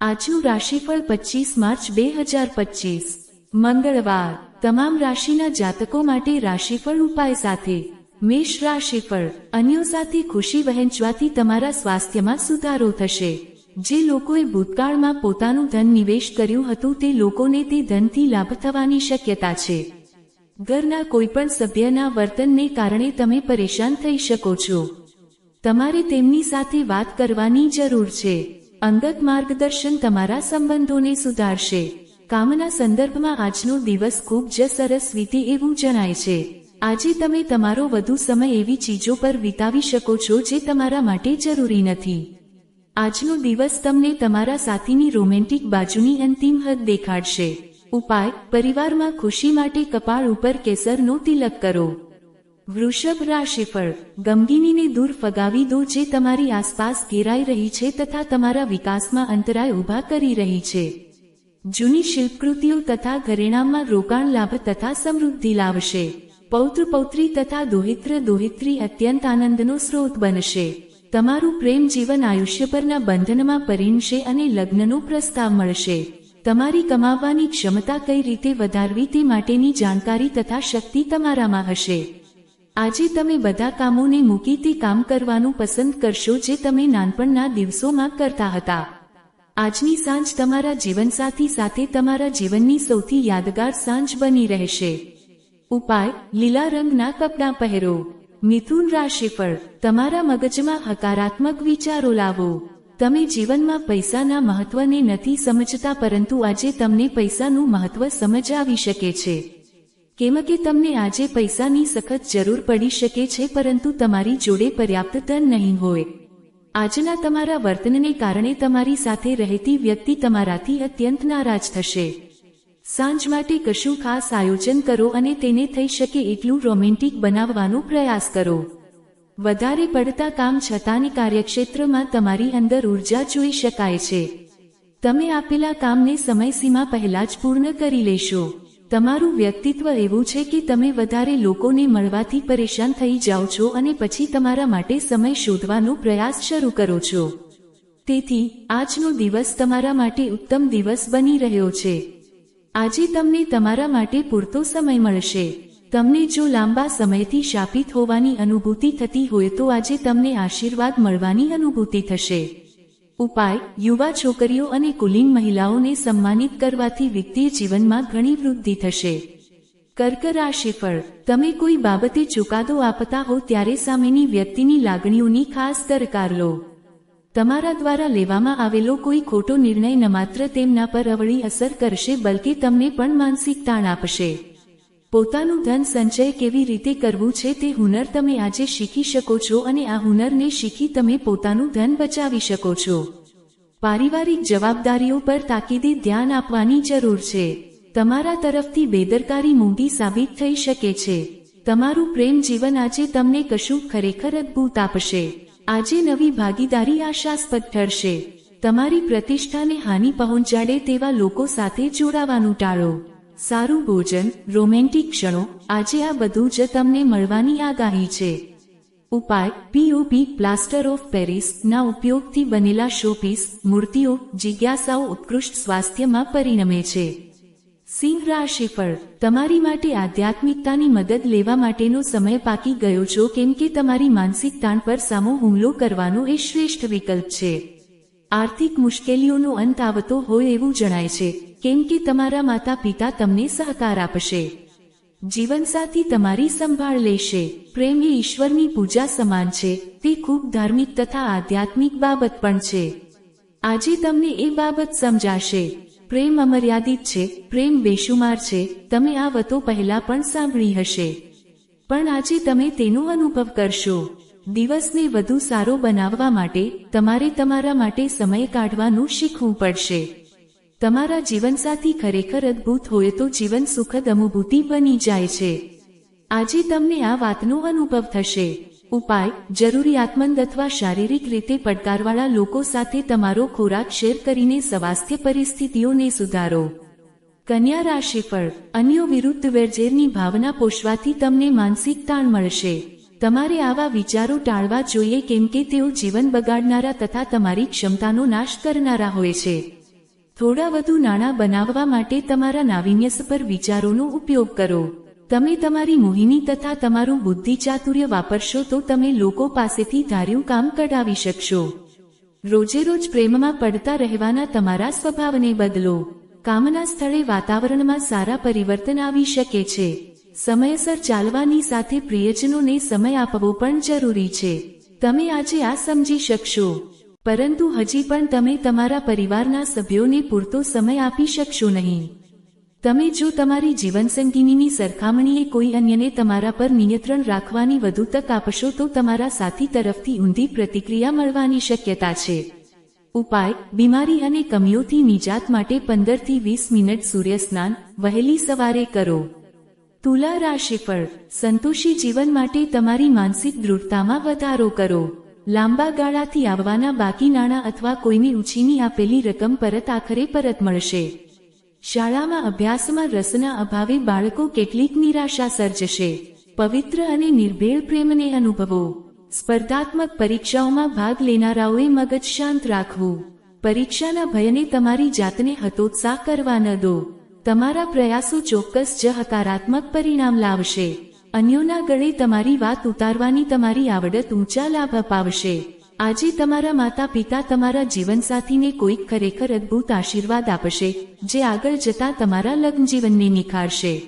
આજનું રાશિફળ પચીસ માર્ચ બે હજાર પચીસ મંગળવાર. તમામ રાશિના જાતકો માટે રાશિફળ ઉપાય સાથે મેષ રાશિફળ. અન્યો સાથે ખુશી વહેંચવાથી તમારા સ્વાસ્થ્યમાં સુધારો થશે. જે લોકોએ ભૂતકાળમાં પોતાનું ધન નિવેશ કર્યું હતું તે લોકોને તે ધનથી લાભ થવાની શક્યતા છે. ઘરના કોઈપણ સભ્યના વર્તનને કારણે તમે પરેશાન થઈ શકો છો. તમારે તેમની સાથે વાત કરવાની જરૂર છે. અંગત માર્ગદર્શન તમારા સંબંધોને સુધારશે. કામના સંદર્ભમાં આજનો દિવસ ખૂબ જ સરસ રીતે એવું જણાય છે. આજે તમે તમારો વધુ સમય એવી ચીજો પર વિતાવી શકો છો જે તમારા માટે જરૂરી નથી. આજનો દિવસ તમને તમારા સાથીની રોમેન્ટિક બાજુની અંતિમ હદ દેખાડશે. ઉપાય, પરિવારમાં ખુશી માટે કપાળ ઉપર કેસરનો તિલક કરો. વૃષભ રાશિફળ ગમગીનીને દૂર ફગાવી દો જે તમારી આસપાસ ઘેરાઈ રહી છે તથા તમારા વિકાસમાં અંતરાય ઊભા કરી રહી છે. જૂની શિલ્પકૃતિઓ તથા ઘરેણામાં રોકાણ લાભ તથા સમૃદ્ધિ લાવશે. પૌત્ર પૌત્રી તથા દોહિત્ર દોહિત્રી અત્યંત આનંદનો સ્રોત બનશે. તમારું પ્રેમ જીવન આયુષ્યભરના બંધનમાં પરિણશે અને લગ્નનો પ્રસ્તાવ મળશે. તમારી કમાવવાની ક્ષમતા કઈ રીતે વધારવી તે માટેની જાણકારી તથા શક્તિ તમારામાં હશે. આજે તમે બધા કામોને મૂકી તે કામ કરવાનું પસંદ કરશો જે તમે નાનપણના દિવસોમાં કરતા હતા. આજની સાંજ તમારા જીવનસાથી સાથે તમારા જીવનની સૌથી યાદગાર સાંજ બની રહેશે. ઉપાય, લીલા રંગના કપડાં પહેરો. મિથુન રાશિફળ તમારા મગજમાં હકારાત્મક વિચારો લાવો. તમે જીવનમાં પૈસાના મહત્વને નથી સમજતા પરંતુ આજે તમને પૈસાનું મહત્વ સમજ આવી શકે છે. કેમ કે તમને આજે પૈસાની સખત જરૂર પડી શકે છે પરંતુ તમારી જોડે પર્યાપ્ત ધન નહીં હોય. આજના તમારા વર્તનને કારણે તમારી સાથે રહેતી વ્યક્તિ તમારાથી અત્યંત નારાજ થશે. સાંજ માટે કશું ખાસ આયોજન કરો અને તેને થઈ શકે એટલું રોમેન્ટિક બનાવવાનો પ્રયાસ કરો. વધારે પડતા કામ છતાંની કાર્યક્ષેત્રમાં તમારી અંદર ઊર્જા જોઈ શકાય છે. તમે આપેલા કામને સમયસીમા પહેલા જ પૂર્ણ કરી લેશો. તમારું વ્યક્તિત્વ એવું છે કે તમે વધારે લોકોને મળવાથી પરેશાન થઈ જાઓ છો અને પછી તમારા માટે સમય શોધવાનો પ્રયાસ શરૂ કરો છો. તેથી, આજનો દિવસ તમારા માટે ઉત્તમ દિવસ બની રહ્યો છે. આજે તમને તમારા માટે પૂરતો સમય મળશે. તમને જો લાંબા સમયથી શાપિત હોવાની અનુભૂતિ થતી હોય તો આજે તમને આશીર્વાદ મળવાની અનુભૂતિ થશે. ઉપાય, યુવા છોકરીઓ અને કુલીન મહિલાઓને સન્માનિત કરવાથી વિત્તીય જીવનમાં ઘણી વૃદ્ધિ થશે. કર્ક રાશિફળ તમે કોઈ બાબતે ચુકાદો આપતા હો ત્યારે સામેની વ્યક્તિની લાગણીઓની ખાસ દરકાર લો. તમારા દ્વારા લેવામાં આવેલો કોઈ ખોટો નિર્ણય ન માત્ર તેમના પર અવળી અસર કરશે, બલકે તમને પણ માનસિક તાણ આપશે. પોતાનું ધન સંચય કેવી રીતે કરવું છે તે હુનર તમે આજે શીખી શકો છો અને આ હુનરને શીખી તમે પોતાનું ધન બચાવી શકો છો. પારિવારિક જવાબદારીઓ પર તાકીદે ધ્યાન આપવાની જરૂર છે. તમારા તરફથી બેદરકારી મોંઘી સાબિત થઈ શકે છે. તમારું પ્રેમ જીવન આજે તમને કશું ખરેખર અદભૂત આપશે. આજે નવી ભાગીદારી આશાસ્પદ ઠરશે. તમારી પ્રતિષ્ઠાને હાનિ પહોંચાડે તેવા લોકો સાથે જોડાવાનું ટાળો. સારું ભોજન, રોમેન્ટિક ક્ષણો, આજે આ બધું જ તમને મળવાની આગાહી છે. ઉપાય પીઓપી પ્લાસ્ટર ઓફ પેરિસ ના ઉપયોગથી બનેલા શોપીસ મૂર્તિઓ, જિજ્ઞાસાઓ ઉત્કૃષ્ટ સ્વાસ્થ્યમાં પરિણમે છે. સિંહ રાશિફળ તમારી માટે આધ્યાત્મિકતાની મદદ લેવા માટેનો સમય પાકી ગયો છો કેમ કે તમારી માનસિક તાણ પર સામો હુમલો કરવાનો એ શ્રેષ્ઠ વિકલ્પ છે. આર્થિક મુશ્કેલીઓનો અંત આવતો હોય એવું જણાય છે. કેમ કે તમારા માતા પિતા તમને સહકાર આપશે. જીવનસાથી તમારી સંભાળ લેશે. પ્રેમ એ ઈશ્વરની પૂજા સમાન છે. તે ખૂબ ધાર્મિક તથા આધ્યાત્મિક બાબત પણ છે. આજે તમને એ બાબત સમજાશે. પ્રેમ અમર્યાદિત છે. પ્રેમ બેશુમાર છે. તમે આ વતો પહેલા પણ સાંભળી હશે. પણ આજે તમે તેનો અનુભવ કરશો. દિવસને વધુ સારો બનાવવા માટે તમારે તમારા માટે સમય કાઢવાનું શીખવું પડશે. તમારા જીવનસાથી ખરેખર અદ્ભુત હોય તો જીવન સુખદ અનુભૂતિ બની જાય છે. આજે તમને આ વાતનો અનુભવ થશે. ઉપાય જરૂરિયાતમંદ અથવા શારીરિક રીતે પડકારવાળા લોકો સાથે તમારો ખોરાક શેર કરીને સ્વાસ્થ્ય પરિસ્થિતિઓને સુધારો. કન્યા રાશિ પર અન્યો વિરુદ્ધ વેરઝેરની ભાવના પોષવાથી તમને માનસિક તાણ મળશે. તમારે આવા વિચારો ટાળવા જોઈએ કેમ કે તેઓ જીવન બગાડનારા તથા તમારી ક્ષમતાનો નાશ કરનારા હોય છે. થોડા વધુ નાણાં બનાવવા માટે તમારા નાવીન્યસભર વિચારોનો ઉપયોગ કરો. તમે તમારી મોહિની તથા તમારું બુદ્ધિ ચાતુર્ય વાપરશો તો તમે લોકો પાસેથી ધાર્યું કામ કઢાવી શકશો. રોજેરોજ પ્રેમમાં પડતા રહેવાના તમારા સ્વભાવને બદલો. કામના સ્થળે વાતાવરણમાં સારા પરિવર્તન આવી શકે છે. સમયસર ચાલવાની સાથે પ્રિયજનોને સમય આપવો પણ જરૂરી છે. તમે આજે આ સમજી શકશો. પરંતુ હજી પણ તમે તમારા પરિવારના સભ્યોને પૂરતો સમય આપી શકશો નહીં. તમે જો તમારી જીવનસંગીનીની સરખામણીએ કોઈ અન્યને તમારા પર નિયંત્રણ રાખવાની વધુ તક આપશો તો તમારા સાથી તરફથી ઊંધી પ્રતિક્રિયા મળવાની શક્યતા છે. ઉપાય, બીમારી અને કમીઓથી નિજાત માટે પંદરથી વીસ મિનિટ સૂર્યસ્નાન, વહેલી સવારે કરો. તુલા રાશિફળ, સંતોષી જીવન માટે તમારી માનસિક દૃઢતામાં વધારો કરો. લાંબા ગાળાથી આવવાના બાકી નાણાં અથવા કોઈની ઉછીની આપેલી રકમ પરત આખરે પરત મળશે. શાળામાં અભ્યાસમાં રસના અભાવે બાળકો કેટલીક નિરાશા સર્જશે. પવિત્ર અને નિર્ભેળ પ્રેમને અનુભવો. સ્પર્ધાત્મક પરીક્ષાઓમાં ભાગ લેનારાઓએ મગજ શાંત રાખવું. પરીક્ષાના ભયને તમારી જાતને હતોત્સાહ કરવા ન દો. તમારા પ્રયાસો ચોક્કસ જ હકારાત્મક પરિણામ લાવશે. અન્યોના ગળે તમારી વાત ઉતારવાની તમારી આવડત ઊંચા લાભ અપાવશે. આજે તમારા માતા પિતા તમારા જીવનસાથીને કોઈક ખરેખર અદ્ભુત આશીર્વાદ આપશે, જે આગળ જતા તમારા લગ્ન જીવનને નિખારશે.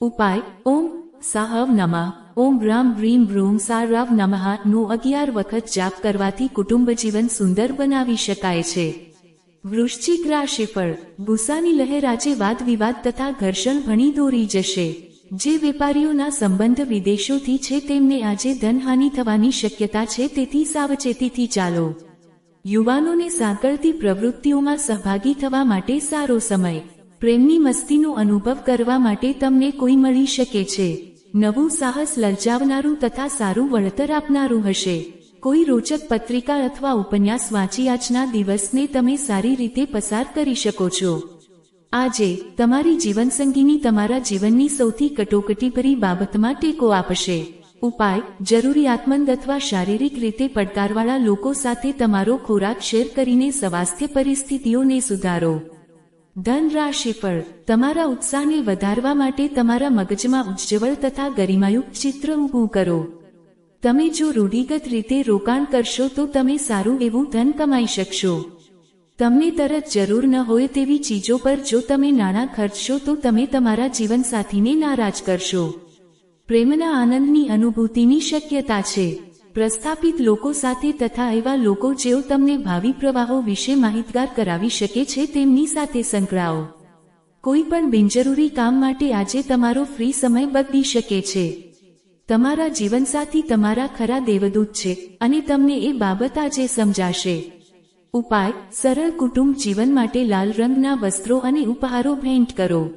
ઉપાય, ઓમ સાહવ નમઃ, ઓમ રામ રીમ ભ્રૂમ સારાવ રવ નમઃ, નો અગિયાર વખત જાપ કરવાથી કુટુંબ જીવન સુંદર બનાવી શકાય છે. વૃશ્ચિક રાશિફળ ગુસ્સાની લહેર આજે વાદ વિવાદ તથા ઘર્ષણ ભણી દોરી જશે. જે વેપારીઓના સંબંધ વિદેશોથી છે તેમને આજે ધનહાનિ થવાની શક્યતા છે, તેથી સાવચેતીથી ચાલો. યુવાનોને સાંકળતી પ્રવૃત્તિઓમાં સહભાગી થવા માટે સારો સમય. પ્રેમની મસ્તીનો અનુભવ કરવા માટે તમને કોઈ મળી શકે છે. નવું સાહસ લલચાવનારું તથા સારું વળતર આપનારું હશે. કોઈ રોચક પત્રિકા અથવા ઉપન્યાસ વાંચી આજના દિવસને તમે સારી રીતે પસાર કરી શકો છો. આજે, તમારી જીવનસંગીની તમારા જીવનની સૌથી કટોકટીભરી બાબતમાં ટેકો આપશે. ઉપાય જરૂરિયાતમંદ અથવા શારીરિક રીતે પડકારવાળા લોકો સાથે તમારો ખોરાક શેર કરીને સ્વાસ્થ્ય પરિસ્થિતિઓને સુધારો. ધન રાશિફળ તમારા ઉત્સાહને વધારવા માટે તમારા મગજમાં ઉજ્જવળ તથા ગરિમાયુક્ત ચિત્ર ઊભું કરો. તમે જો રૂઢિગત રીતે રોકાણ કરશો તો તમે સારું એવું ધન કમાઈ શકશો. તમને તરત જરૂર ન હોય તેવી ચીજો પર જો તમે નાણાં ખર્ચશો તો તમે તમારા જીવનસાથીને નારાજ કરશો. પ્રેમના આનંદની અનુભૂતિની શક્યતા છે. પ્રસ્થાપિત લોકો સાથે તથા એવા લોકો જેઓ તમને ભાવિ પ્રવાહો વિશે માહિતગાર કરાવી શકે છે તેમની સાથે સંકળાઓ. કોઈ પણ બિનજરૂરી કામ માટે આજે તમારો ફ્રી સમય બદલી શકે છે. તમારા જીવનસાથી તમારા ખરા દેવદૂત છે અને તમને એ બાબત આજે સમજાશે. ઉપાય, સરળ કુટુંબ જીવન માટે લાલ રંગના વસ્ત્રો અને ઉપહારો ભેટ કરો.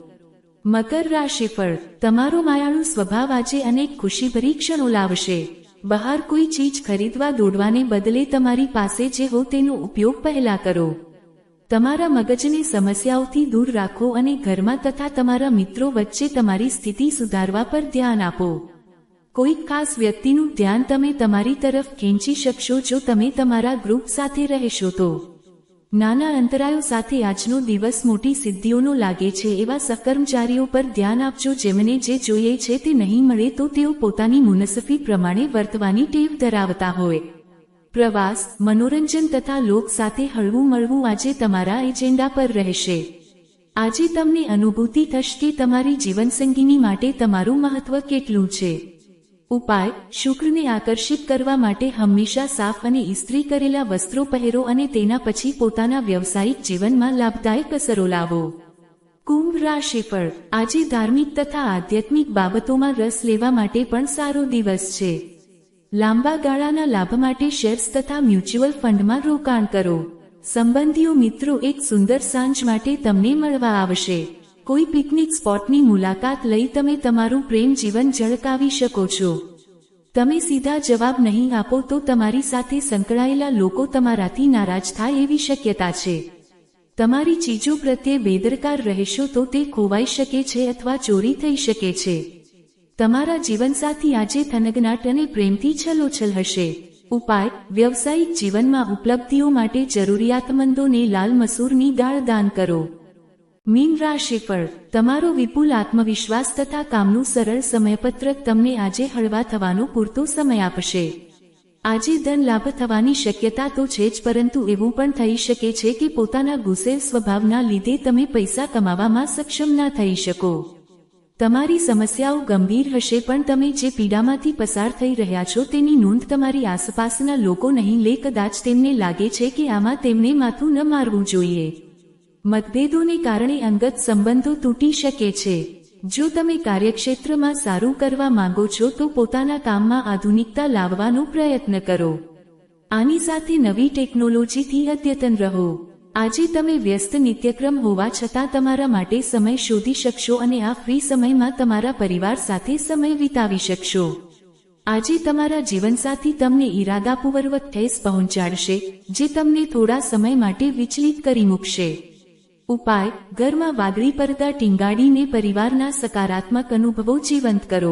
મકર રાશિફળ તમારો માયાળુ સ્વભાવ આજે અનેક ખુશીભરી ક્ષણો લાવશે. બહાર કોઈ ચીજ ખરીદવા દોડવાને બદલે તમારી પાસે જે હો તેનો ઉપયોગ પહેલા કરો. તમારા મગજને સમસ્યાઓથી દૂર રાખો અને ઘરમાં તથા તમારા મિત્રો વચ્ચે તમારી સ્થિતિ સુધારવા પર ધ્યાન આપો. કોઈક ખાસ વ્યક્તિનું ધ્યાન તમે તમારી તરફ ખેંચી શકશો જો તમે તમારા ગ્રુપ સાથે રહેશો તો. નાના અંતરાયો સાથે આજનો દિવસ મોટી સિદ્ધિઓનો લાગે છે એવા સહકર્મચારીઓ પર ધ્યાન આપજો જેમને જે જોઈએ છે તે નહીં મળે તો તેઓ પોતાની મુનસફી પ્રમાણે વર્તવાની ટેવ ધરાવતા હોય. પ્રવાસ, મનોરંજન તથા લોક સાથે હળવું મળવું આજે તમારા એજેન્ડા પર રહેશે. આજે તમને અનુભૂતિ થશે કે તમારી જીવનસંગીની માટે તમારું મહત્વ કેટલું છે. ઉપાય, શુક્રને આકર્ષિત કરવા માટે હંમેશા સાફ અને ઇસ્ત્રી કરેલા વસ્ત્રો પહેરો અને તેના પછી પોતાના વ્યવસાયિક જીવનમાં લાભદાયક અસરો લાવો. કુંભ રાશિફળ આજે ધાર્મિક તથા આધ્યાત્મિક બાબતોમાં રસ લેવા માટે પણ સારો દિવસ છે. લાંબા ગાળાના લાભ માટે શેર્સ તથા મ્યુચ્યુઅલ ફંડમાં રોકાણ કરો. સંબંધીઓ મિત્રો, એક સુંદર સાંજ માટે તમને મળવા આવશે. કોઈ પિકનિક સ્પોટની મુલાકાત લઈ તમે તમારું પ્રેમ જીવન ઝળકાવી શકો છો. તમે સીધા જવાબ નહીં આપો તો તમારી સાથે સંકળાયેલા લોકો તમારાથી નારાજ થાય એવી શક્યતા છે. તમારી ચીજો પ્રત્યે બેદરકાર રહેશો તો તે ખોવાઈ શકે છે અથવા ચોરી થઈ શકે છે. તમારા જીવનસાથી આજે થનગનાટ અને પ્રેમથી છલોછલ હશે. ઉપાય, વ્યવસાયિક જીવનમાં ઉપલબ્ધિઓ માટે જરૂરિયાતમંદોને લાલ મસૂરની દાળ દાન કરો. મીન રાશિફળ તમારો વિપુલ આત્મવિશ્વાસ તથા કામનું સરળ સમયપત્રક તમને આજે હળવા થવાનો પૂરતો સમય આપશે. આજે ધન લાભ થવાની શક્યતા તો છે જ, પરંતુ એવું પણ થઈ શકે છે કે પોતાના ગુસ્સેલ સ્વભાવના લીધે તમે પૈસા કમાવામાં સક્ષમ ના થઈ શકો. તમારી સમસ્યાઓ ગંભીર હશે પણ તમે જે પીડામાંથી પસાર થઈ રહ્યા છો તેની નોંધ તમારી આસપાસના લોકો નહીં લે, કદાચ તેમને લાગે છે કે આમાં તેમને માથું ન મારવું જોઈએ. મતભેદોને કારણે અંગત સંબંધો તૂટી શકે છે. જો તમે કાર્યક્ષેત્રમાં સારું કરવા માંગો છો, તો પોતાના કામમાં આધુનિકતા લાવવાનો પ્રયત્ન કરો. આની સાથે નવી ટેકનોલોજીથી અદ્યતન રહો. આજે તમે વ્યસ્ત નિત્યક્રમ હોવા છતાં તમારા માટે સમય શોધી શકશો અને આ ફ્રી સમયમાં તમારા પરિવાર સાથે સમય વિતાવી શકશો. આજે તમારા જીવનસાથી તમને ઈરાદાપૂર્વક ઠેસ પહોંચાડશે, જે તમને થોડા સમય માટે વિચલિત કરી મૂકશે. ઉપાય ઘરમાં વાદળી પડદા ટીંગાડીને પરિવારના સકારાત્મક અનુભવો જીવંત કરો.